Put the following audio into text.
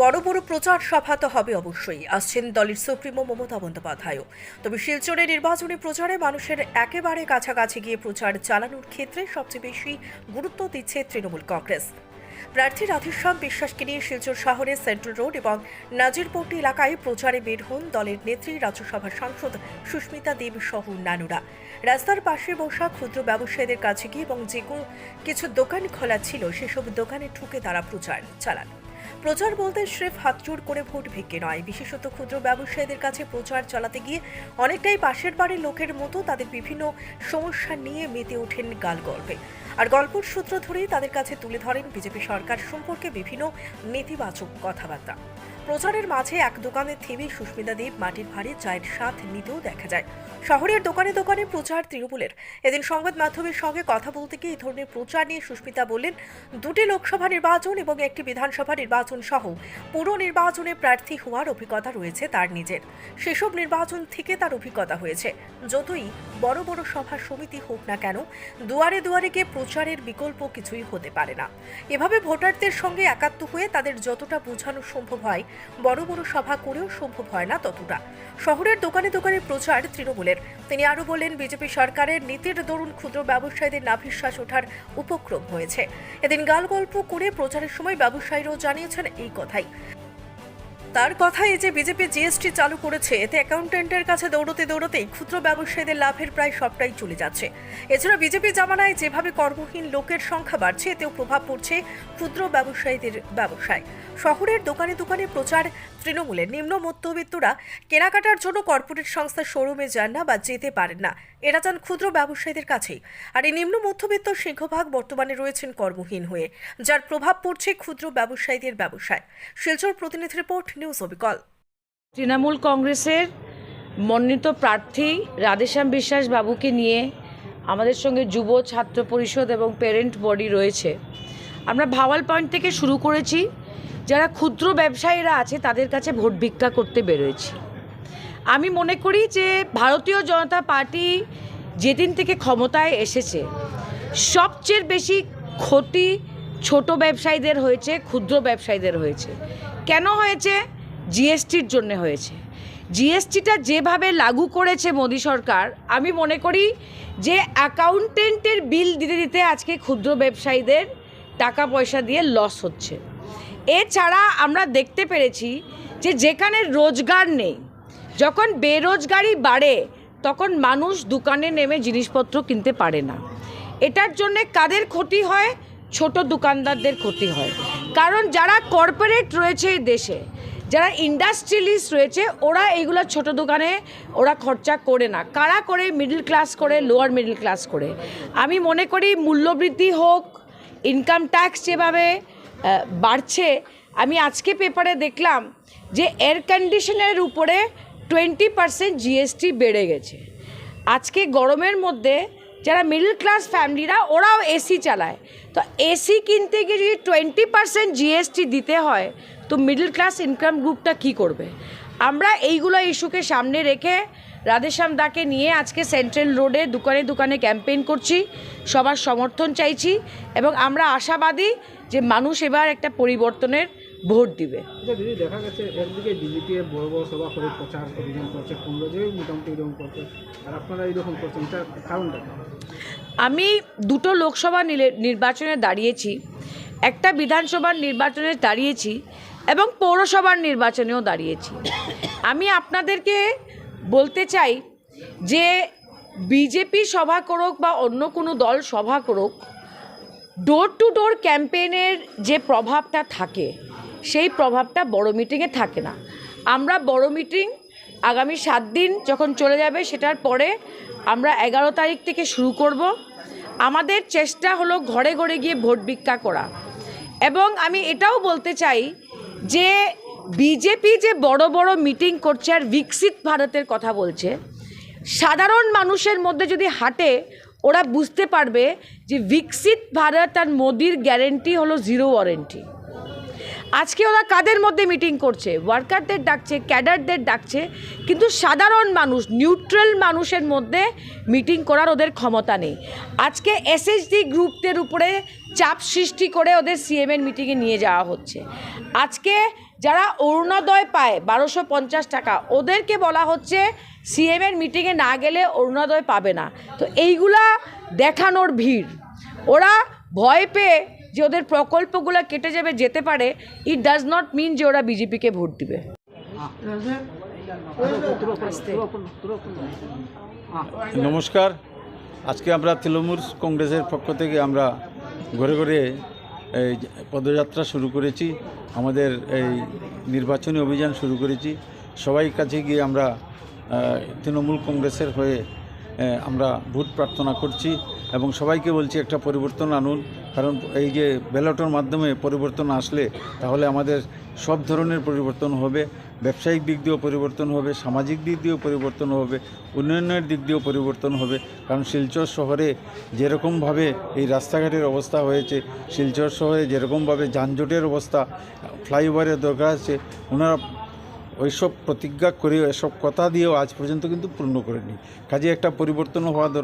বড় বড় প্রচার সভা তো হবে অবশ্যই। আসছেন দলের সুপ্রিমো মমতা বন্দ্যোপাধ্যায়ও। তবে শিলচরে নির্বাচনী প্রচারে মানুষের একেবারে কাছাকাছি গিয়ে প্রচার চালানোর ক্ষেত্রে সবচেয়ে বেশি গুরুত্ব দিচ্ছে তৃণমূল কংগ্রেস। প্রার্থী রাধেশ্যাম বিশ্বাসকে নিয়ে শিলচর শহরের সেন্ট্রাল রোড এবং নাজিরপট্টি এলাকায় প্রচারে বের হন দলের নেত্রী, রাজ্যসভার সাংসদ সুস্মিতা দেব সহ অন্যান্যরা। রাস্তার পাশে বসা ক্ষুদ্র ব্যবসায়ীদের কাছে গিয়ে এবং যে কিছু দোকান খোলা ছিল, সেসব দোকানে ঠুকে তারা প্রচার চালান। প্রচার বলতে স্রেফ হাতচুর করে ভোট ভিক্ষে নয়। বিশেষত ক্ষুদ্র ব্যবসায়ীদের কাছে প্রচার চালাতে গিয়ে অনেকটাই পাশের বাড়ির লোকের মতো তাদের বিভিন্ন সমস্যা নিয়ে মেতে ওঠেন গাল গল্পে আর গল্পর সূত্র ধরেই তাদের কাছে তুলে ধরেন বিজেপি সরকার সম্পর্কে বিভিন্ন নেতিবাচক কথাবার্তা। প্রচারের মাঝে এক দোকানে থেমে সুস্মিতা দেব মাটির ভারে চায়ের স্বাদ নিতেও দেখা যায়। শহরের দোকানে দোকানে প্রচার তৃণমূলের। এদিন সংবাদ মাধ্যমের সঙ্গে কথা বলতে গিয়ে এই ধরনের প্রচার নিয়ে সুস্মিতা বললেন, দুটি লোকসভা নির্বাচন এবং একটি বিধানসভা নির্বাচন সহ পুরো নির্বাচনে প্রার্থী হওয়ার অভিজ্ঞতা রয়েছে তার নিজের। সেসব নির্বাচন থেকে তার অভিজ্ঞতা হয়েছে। যতই বড় বড় সভা সমিতি হোক না কেন, দুয়ারে দুয়ারে গিয়ে প্রচারের বিকল্প কিছুই হতে পারে না। এভাবে ভোটারদের সঙ্গে একাত্ম হয়ে তাদের যতটা বোঝানো সম্ভব হয় বড় বড় সভা করেও সম্ভব হয় না ততটা। শহরের দোকানে দোকানে প্রচার তৃণমূলের। তিনি আরও বলেন, বিজেপি সরকারের নীতির দরুন ক্ষুদ্র ব্যবসায়ীদের নাভিশ্বাস ওঠার উপক্রম হয়েছে। এদিন গাল গল্প করে প্রচারের সময় ব্যবসায়ীরাও জানিয়েছেন এই কথাই। তার কথায় যে বিজেপি জিএসটি চালু করেছে, এতে অ্যাকাউন্টেন্টের কাছে দৌড়তে দৌড়তেই ক্ষুদ্র ব্যবসায়ীদের লাভের প্রায় সবটাই চলে যাচ্ছে। এছাড়া বিজেপি জামানায় যেভাবে কর্মহীন লোকের সংখ্যা বাড়ছে, এতেও প্রভাব পড়ছে ক্ষুদ্র ব্যবসায়ীদের ব্যবসায়। শহরের দোকানে দোকানে প্রচার তৃণমূলের। নিম্ন মধ্যবিত্তরা কেনাকাটার জন্য কর্পোরেট সংস্থার শোরুমে যান না বা যেতে পারেন না। এরা যান ক্ষুদ্র ব্যবসায়ীদের কাছেই। আর এই নিম্ন মধ্যবিত্ত সিংহভাগ বর্তমানে রয়েছেন কর্মহীন হয়ে, যার প্রভাব পড়ছে ক্ষুদ্র ব্যবসায়ীদের ব্যবসায়। শিলচর প্রতিনিধি রিপোর্ট নিউজ অবিকল তৃণমূল কংগ্রেসের মনোনীত প্রার্থী রাধেশ্যাম বিশ্বাস বাবুকে নিয়ে আমাদের সঙ্গে যুব ছাত্র পরিষদ এবং প্যারেন্ট বডি রয়েছে। আমরা ভাওয়াল পয়েন্ট থেকে শুরু করেছি। যারা ক্ষুদ্র ব্যবসায়ীরা আছে, তাদের কাছে ভোট ভিক্ষা করতে বেরোয়েছি। আমি মনে করি যে ভারতীয় জনতা পার্টি যেদিন থেকে ক্ষমতায় এসেছে, সবচেয়ে বেশি ক্ষতি ছোট ব্যবসায়ীদের হয়েছে, ক্ষুদ্র ব্যবসায়ীদের হয়েছে। কেন হয়েছে? জিএসটির জন্য হয়েছে। জিএসটিটা যেভাবে লাগু করেছে মোদী সরকার, আমি মনে করি যে অ্যাকাউন্টেন্টের বিল দিতে দিতে আজকে ক্ষুদ্র ব্যবসায়ীদের টাকা পয়সা দিয়ে লস হচ্ছে। এছাড়া আমরা দেখতে পেরেছি যে যেখানে রোজগার নেই, যখন বেরোজগারি বাড়ে, তখন মানুষ দোকানে নেমে জিনিসপত্র কিনতে পারে না। এটার জন্যে কাদের ক্ষতি হয়? ছোট দোকানদারদের ক্ষতি হয়। কারণ যারা কর্পোরেট রয়েছে এই দেশে, যারা ইন্ডাস্ট্রিয়ালিস্ট রয়েছে, ওরা এইগুলো ছোট দোকানে ওরা খরচা করে না। কারা করে? মিডল ক্লাস করে লোয়ার মিডল ক্লাস করে। আমি মনে করি মূল্যবৃদ্ধি হোক ইনকাম ট্যাক্স যেভাবে বাড়ছে, আমি আজকে পেপারে দেখলাম যে এয়ার কন্ডিশনের উপরে টোয়েন্টি পার্সেন্ট জিএসটি বেড়ে গেছে। আজকে গরমের মধ্যে যারা মিডল ক্লাস ফ্যামিলিরা ওরাও এসি চালায়। তো এসি কিনতে গিয়ে যদি টোয়েন্টি পার্সেন্ট জিএসটি দিতে হয়, তো মিডল ক্লাস ইনকাম গ্রুপটা কি করবে? আমরা এইগুলো ইস্যুকে সামনে রেখে রাধেশ্যাম দাকে নিয়ে আজকে সেন্ট্রাল রোডে দোকানে দোকানে ক্যাম্পেইন করছি, সবার সমর্থন চাইছি এবং আমরা আশাবাদী যে মানুষ এবার একটা পরিবর্তনের ভোট দিবে। আচ্ছা দিদি দেখা গেছে একদিকে বিজেপি বড় বড় সভা করে প্রচার অভিযান করছে কংগ্রেসেও মোটামুটি এরকম করছে। আর আপনারা এইরকম করছেন এটার কারণটা আমি দুটো লোকসভা নিলে- নির্বাচনে দাঁড়িয়েছি একটা বিধানসভার নির্বাচনে দাঁড়িয়েছি এবং পৌরসভার নির্বাচনেও দাঁড়িয়েছি। আমি আপনাদেরকে বলতে চাই যে বিজেপি সভা করুক বা অন্য কোনো দল সভা করুক ডোর টু ডোর ক্যাম্পেইনের যে প্রভাবটা থাকে সেই প্রভাবটা বড় মিটিংয়ে থাকে না। আমরা বড় মিটিং আগামী সাত দিন যখন চলে যাবে সেটার পরে আমরা এগারো তারিখ থেকে শুরু করব। আমাদের চেষ্টা হলো ঘরে ঘরে গিয়ে ভোট ভিক্ষা করা। এবং আমি এটাও বলতে চাই যে বিজেপি যে বড় বড় মিটিং করছে আর বিকশিত ভারতের কথা বলছে, সাধারণ মানুষের মধ্যে যদি হাঁটে, ওরা বুঝতে পারবে যে বিকশিত ভারত আর মোদির গ্যারেন্টি হলো জিরো ওয়ারেন্টি আজকে ওরা কাদের মধ্যে মিটিং করছে? ওয়ার্কারদের ডাকছে ক্যাডারদের ডাকছে, কিন্তু সাধারণ মানুষ নিউট্রাল মানুষের মধ্যে মিটিং করার ওদের ক্ষমতা নেই। আজকে এসএসডি গ্রুপদের উপরে চাপ সৃষ্টি করে ওদের সিএমের মিটিংয়ে নিয়ে যাওয়া হচ্ছে। আজকে যারা অরুণোদয় পায়, বারোশো পঞ্চাশ টাকা, ওদেরকে বলা হচ্ছে সিএমের মিটিংয়ে না গেলে অরুণোদয় পাবে না। তো এইগুলা দেখানোর ভিড়। ওরা ভয় পেয়ে যে ওদের প্রকল্পগুলো কেটে যাবে, যেতে পারে ইট ডাজ নট মিন যে ওরা বিজেপিকে ভোট দিবে। নমস্কার। আজকে আমরা তৃণমূল কংগ্রেসের পক্ষ থেকে আমরা ঘরে ঘরে এই পদযাত্রা শুরু করেছি, আমাদের এই নির্বাচনী অভিযান শুরু করেছি। সবাই কাছে গিয়ে আমরা তৃণমূল কংগ্রেসের হয়ে আমরা ভোট প্রার্থনা করছি এবং সবাইকে বলছি একটা পরিবর্তন আনুন। কারণ এই যে ব্যালটের মাধ্যমে পরিবর্তন আসলে তাহলে আমাদের সব ধরনের পরিবর্তন হবে, ব্যবসায়িক দিক দিয়েও পরিবর্তন হবে, সামাজিক দিক দিয়েও পরিবর্তন হবে, উন্নয়নের দিক দিয়েও পরিবর্তন হবে। কারণ শিলচর শহরে যেরকমভাবে এই রাস্তাঘাটের অবস্থা হয়েছে, শিলচর শহরে যেরকমভাবে যানজটের অবস্থা, ফ্লাইওভারের দরকার আছে, ওনারা ওইসব প্রতিজ্ঞা করে, এসব কথা দিয়েও আজ পর্যন্ত কিন্তু পূর্ণ করেনি। কাজে একটা পরিবর্তন হওয়া দরকার।